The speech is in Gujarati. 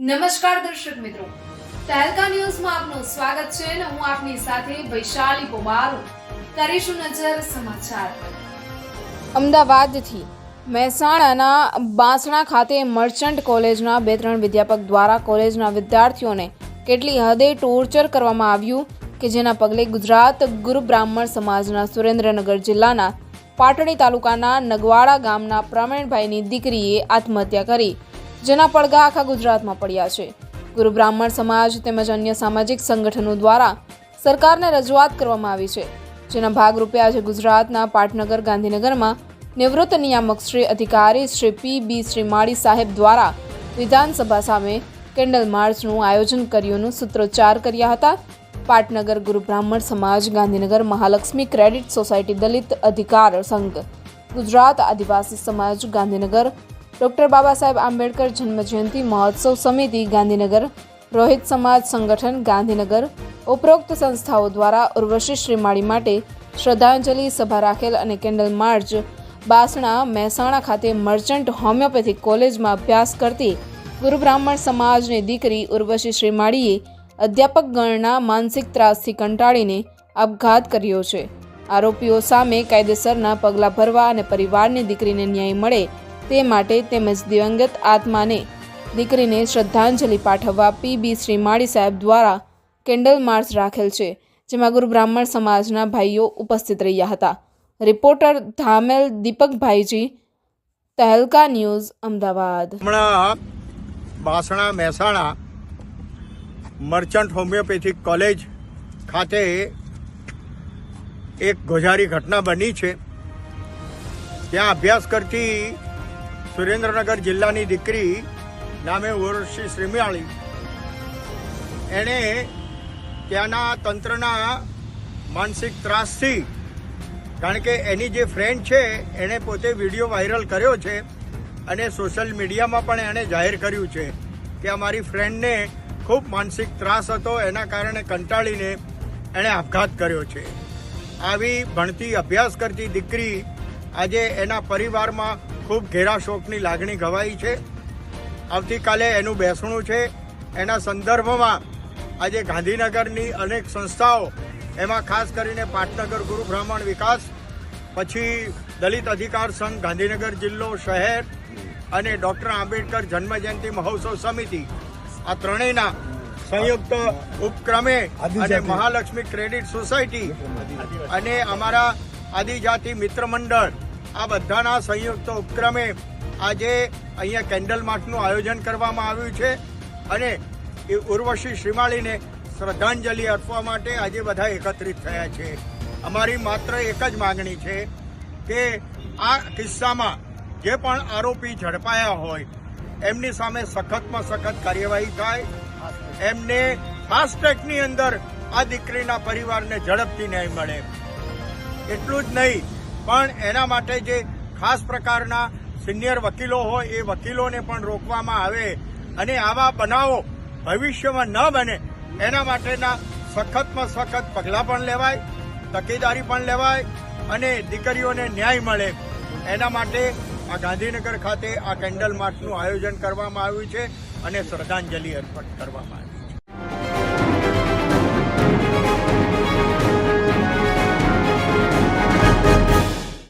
નમસ્કાર દર્શક મિત્રો. તહેલકા ન્યૂઝમાં આપનું સ્વાગત છે અને હું આપની સાથે વૈશાલી પોબારો કરીશું નજર સમાચાર. અમદાવાદથી મહેસાણાના બાસણા ખાતે મર્ચન્ટ કોલેજના બે ત્રણ વિદ્યાપક દ્વારા કોલેજના વિદ્યાર્થીઓને કેટલી હદે ટોર્ચર કરવામાં આવ્યું કે જેના પગલે ગુજરાત ગુરુ બ્રાહ્મણ સમાજના સુરેન્દ્રનગર જિલ્લાના પાટણી તાલુકાના નગવાડા ગામના પ્રવીણભાઈની દીકરીએ આત્મહત્યા કરી. જેના પડઘા આખા ગુજરાતમાં પડ્યા છે. ગુરુ બ્રાહ્મણ સમાજ તેમજ અન્ય સામાજિક સંગઠનો દ્વારા સરકારને રજૂઆત કરવામાં આવી છે. જેના ભાગરૂપે આજે ગુજરાતના પાટનગર, ગાંધીનગરમાં નિવૃત્ત નિયામક શ્રી અધિકારી શ્રી પી બી શ્રીમાળી સાહેબ દ્વારા વિધાનસભા સામે કેન્ડલ માર્ચનું આયોજન કર્યુંનું સૂત્રોચ્ચાર કર્યા હતા. પાટનગર ગુરુ બ્રાહ્મણ સમાજ, ગાંધીનગર મહાલક્ષ્મી ક્રેડિટ સોસાયટી દલિત અધિકાર સંઘ, ગુજરાત આદિવાસી સમાજ, ગાંધીનગર ડોક્ટર બાબા સાહેબ આંબેડકર જન્મજયંતિ મહોત્સવ સમિતિ ગાંધીનગર, રોહિત સમાજ સંગઠન ગાંધીનગર, ઉપરોક્ત સંસ્થાઓ દ્વારા ઉર્વશી શ્રીમાળી માટે શ્રદ્ધાંજલિ સભા રાખેલ અને કેન્ડલ માર્ચ બાસણા મહેસાણા ખાતે મર્ચન્ટ હોમિયોપેથિક કોલેજમાં અભ્યાસ કરતી ગુરુબ્રાહ્મણ સમાજની દીકરી ઉર્વશી શ્રીમાળીએ અધ્યાપક ગણના માનસિક ત્રાસથી કંટાળીને આપઘાત કર્યો છે. આરોપીઓ સામે કાયદેસરના પગલાં ભરવા અને પરિવારની દીકરીને ન્યાય મળે તે માટે તેમજ દિવંગત આત્માને દીકરીને શ્રદ્ધાંજલિ પાઠવવા પી બી શ્રીમાળી સાહેબ દ્વારા કેન્ડલ માર્ચ રાખેલ છે, જેમાં ગુરુ બ્રાહ્મણ સમાજના ભાઈઓ ઉપસ્થિત રહ્યા હતા. રિપોર્ટર ધામેલ દીપકભાઈજી, તહેલકા ન્યૂઝ, અમદાવાદ. હમણાં Basna Mehsana merchant homeopathic college ખાતે એક ગોઝારી ઘટના બની છે. ત્યાં અભ્યાસ કરતી સુરેન્દ્રનગર જિલ્લાની દીકરી નામે ઉર્વશી શ્રીમિયાળી. એણે ત્યાંના તંત્રના માનસિક ત્રાસથી, કારણ કે એની જે ફ્રેન્ડ છે, એણે પોતે વીડિયો વાયરલ કર્યો છે અને સોશિયલ મીડિયામાં પણ એણે જાહેર કર્યું છે કે અમારી ફ્રેન્ડને ખૂબ માનસિક ત્રાસ હતો, એના કારણે કંટાળીને એણે આપઘાત કર્યો છે. આવી ભણતી અભ્યાસ કરતી દીકરી આજે એના પરિવારમાં ખૂબ ઘેરા શોકની લાગણી ગવાઈ છે. આવતીકાલે એનું બેસણું છે. એના સંદર્ભમાં આજે ગાંધીનગરની અનેક સંસ્થાઓ એમાં ખાસ કરીને પાટનગર ગુરુ બ્રાહ્મણ વિકાસ પછી દલિત અધિકાર સંઘ ગાંધીનગર જિલ્લો શહેર અને ડૉક્ટર આંબેડકર જન્મજયંતિ મહોત્સવ સમિતિ. આ ત્રણેયના સંયુક્ત ઉપક્રમે અને મહાલક્ષ્મી ક્રેડિટ સોસાયટી અને અમારા આદિજાતિ મિત્ર મંડળ આ બધાના સંયુક્ત ઉપક્રમે આજે અહીંયા કેન્ડલ માર્ચનું આયોજન કરવામાં આવ્યું છે અને એ ઉર્વશી શ્રીમાળીને શ્રદ્ધાંજલિ અર્પવા માટે આજે બધા એકત્રિત થયા છે. અમારી માત્ર એક જ માગણી છે કે આ કિસ્સામાં જે પણ આરોપી ઝડપાયા હોય, એમની સામે સખતમાં સખત કાર્યવાહી થાય. એમને ફાસ્ટ ટ્રેકની અંદર આ દીકરીના પરિવારને ઝડપથી ન્યાય મળે. એટલું જ નહીં પણ એના માટે જે ખાસ પ્રકારના સિનિયર વકીલો હોય એ વકીલોને પણ રોકવામાં આવે અને આવા બનાવો ભવિષ્યમાં ન બને એના માટેના સખતમાં સખત પગલાં પણ લેવાય, તકેદારી પણ લેવાય અને દીકરીઓને ન્યાય મળે. એના માટે આ ગાંધીનગર ખાતે આ કેન્ડલ માર્ચનું આયોજન કરવામાં આવ્યું છે અને શ્રદ્ધાંજલિ અર્પણ કરવામાં આવી.